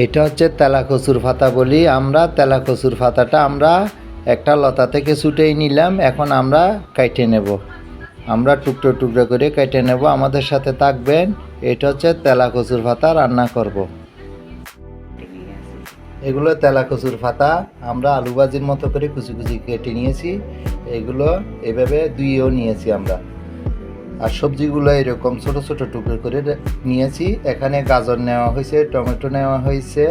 এটা হচ্ছে তেলা কচুর পাতা বলি আমরা তেলা কচুর পাতাটা আমরা একটা লতা থেকে ছুটেই নিলাম, এখন আমরা কাইটে নেব আমরা টুকরো টুকরো করে কেটে নেব, আমাদের সাথে থাকবেন, এটা হচ্ছে তেলা কচুর পাতা রান্না করব। এগুলো তেলা কচুর পাতা আমরা আলু ভাজির মতো করে কুচি কুচি কেটে নিয়েছি, এগুলো এভাবে দুইও নিয়েছি আমরা আর সবজিগুলো এরকম ছোট ছোট টুকরো করে নিয়েছি। এখানে গাজর নেওয়া হয়েছে, টমেটো নেওয়া হয়েছে,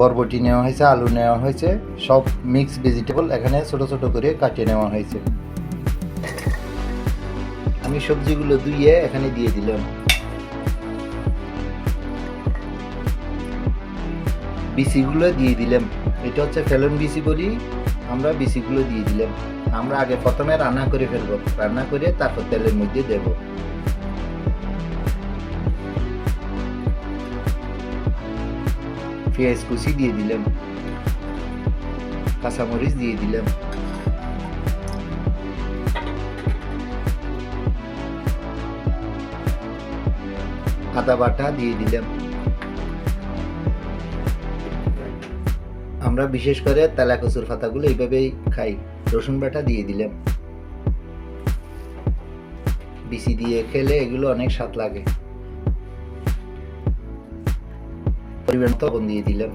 বরবটি নেওয়া হয়েছে, আলু নেওয়া হয়েছে। সব মিক্স ভেজিটেবল এখানে ছোট ছোট করে কাটিয়ে নেওয়া হয়েছে। আমি সবজিগুলো ধুয়ে এখানে দিয়ে দিলাম। বিসিগুলো দিয়ে দিলাম। এটা হচ্ছে ফেলন বিসি বলি। আমরা বিসিগুলো দিয়ে দিলাম। আমরা আগে প্রথমে রান্না করে ফেলব। রান্না করে তারপর তেলের মধ্যে দেব। পেঁয়াজ কুচি দিয়ে দিলাম। কাঁচামরিচ দিয়ে দিলাম। আদা বাটা দিয়ে দিলাম। আমরা বিশেষ করে তেলা কচুর পাতাগুলো এইভাবেই খাই। রসুন বাটা দিয়ে দিলাম। বিসি দিয়ে খেলে এগুলো অনেক স্বাদ লাগে। পরিমাণ তখন দিয়ে দিলাম।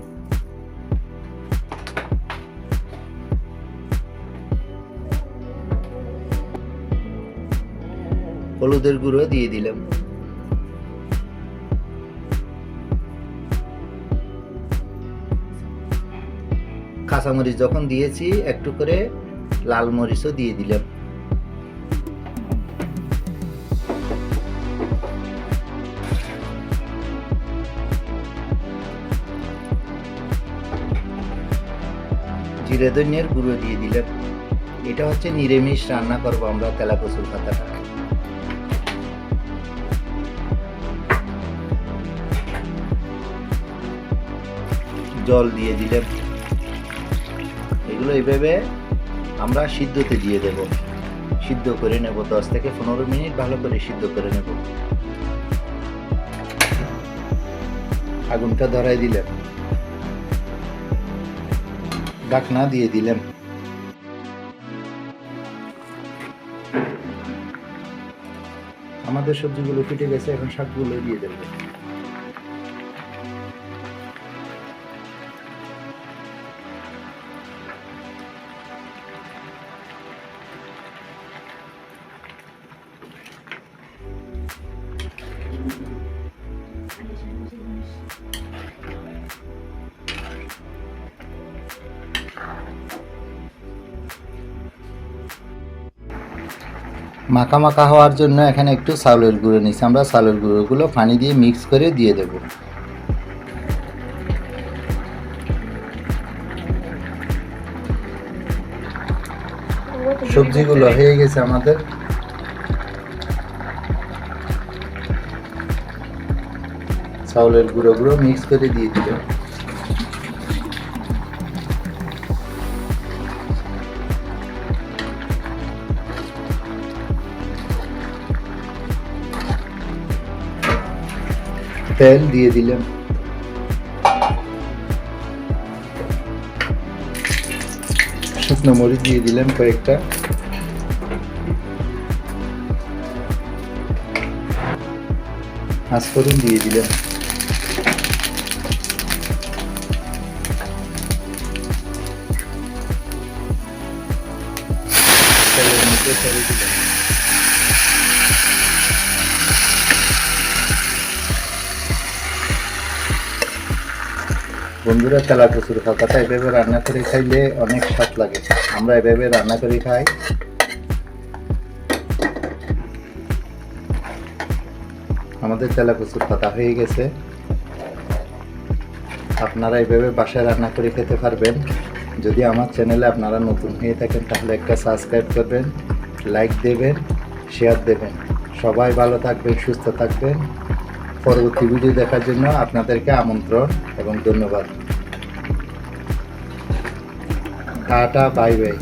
হলুদের গুঁড়ো দিয়ে দিলাম। কাঁচামরিচ যখন দিয়েছি, একটু করে লাল মরিচও দিয়ে দিলাম। জিরে ধনিয়ার গুঁড়ো দিয়ে দিলাম। এটা হচ্ছে নিরামিষ রান্না করব আমরা তেলা কচুর পাতাটা। জল দিয়ে দিলাম। এগুলো এইভাবে আমরা সিদ্ধতে দিয়ে দেব। সিদ্ধ করে নেব দশ থেকে পনেরো মিনিট, ভালো করে সিদ্ধ করে নেব। আগুনটা ধরাই দিলাম ডাকনা দিয়ে দিলাম আমাদের সবজিগুলো ফিটে গেছে, এখন শাকগুলো দিয়ে দেবো। মাখা মাখা হওয়ার জন্য এখানে একটু চাউলের গুঁড়ো নিচ্ছি আমরা চাউলের গুঁড়োগুলো পানি দিয়ে মিক্স করে দিয়ে দেব। সবজিগুলো হয়ে গেছে আমাদের। চাউলের গুঁড়ো গুঁড়ো মিক্স করে দিয়ে দিল তেল দিয়ে দিলাম। শুকনো মরিচ দিয়ে দিলাম কয়েকটা। হাঁসফোড়ন দিয়ে দিলাম। তেলের মধ্যে ছেড়ে দিলাম। বন্ধুরা, তেলা কচুর পাতাটা এভাবে রান্না করে খাইলে অনেক স্বাদ লাগে। আমরা এভাবে রান্না করে খাই। আমাদের তেলা কচুর পাতা হয়ে গেছে। আপনারা এইভাবে বাসায় রান্না করে খেতে পারবেন। যদি আমার চ্যানেলে আপনারা নতুন হয়ে থাকেন, তাহলে একটা সাবস্ক্রাইব করবেন, লাইক দেবেন, শেয়ার দেবেন। সবাই ভালো থাকবেন, সুস্থ থাকবেন। পরবর্তী ভিডিও দেখার জন্য আপনাদেরকে আমন্ত্রণ এবং ধন্যবাদ। Tata bye bye.